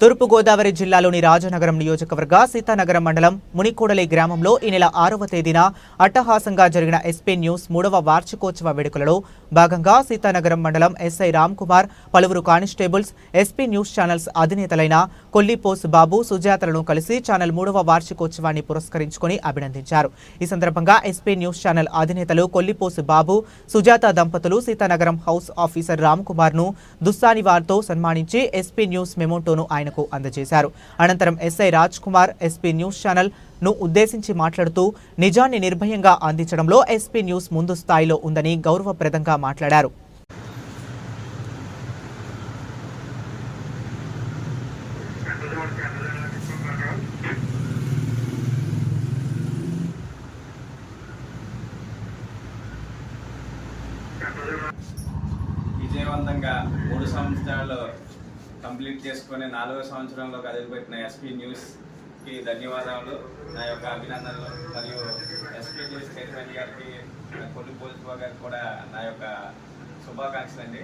తూర్పుగోదావరి జిల్లాలోని రాజనగరం నియోజకవర్గ సీతానగరం మండలం మునికూడలి గ్రామంలో ఈ నెల ఆరవ తేదీన అట్టహాసంగా జరిగిన ఎస్పీ న్యూస్ మూడవ వార్షికోత్సవ వేడుకలలో భాగంగా సీతానగరం మండలం ఎస్ఐ రామ్ కుమార్ పలువురు కానిస్టేబుల్స్ ఎస్పీ న్యూస్ ఛానల్స్ అధినేతలైన కొల్లిపోస్ బాబు సుజాతలను కలిసి ఛానల్ మూడవ వార్షికోత్సవాన్ని పురస్కరించుకొని అభినందించారు. ఈ సందర్భంగా ఎస్పీ న్యూస్ ఛానల్ అధినేతలు కొల్లిపోస్ బాబు సుజాత దంపతులు సీతానగరం హౌస్ ఆఫీసర్ రామ్ కుమార్ను దుస్సానివార్తో దుస్సాని వారితో సన్మానించి ఎస్పీ న్యూస్ మెమోటోను ఆయనకు అందజేశారు. అనంతరం SI Raj Kumar SP news ఛానల్ను ఉద్దేశించి మాట్లాడుతూ నిజాన్ని నిర్భయంగా అందించడంలో ఎస్పీ న్యూస్ ముందు స్థాయిలో ఉందని గౌరవప్రదంగా మాట్లాడారు. విజయవంతంగా మూడు సంవత్సరాలు కంప్లీట్ చేసుకుని నాలుగో సంవత్సరంలో కదిలిపెట్టిన ఎస్పీ న్యూస్కి ధన్యవాదాలు. నా యొక్క అభినందనలు. మరియు ఎస్పీ న్యూస్ చైర్మన్ గారికి కొల్లు పోలీస్ గారికి కూడా నా యొక్క శుభాకాంక్షలు అండి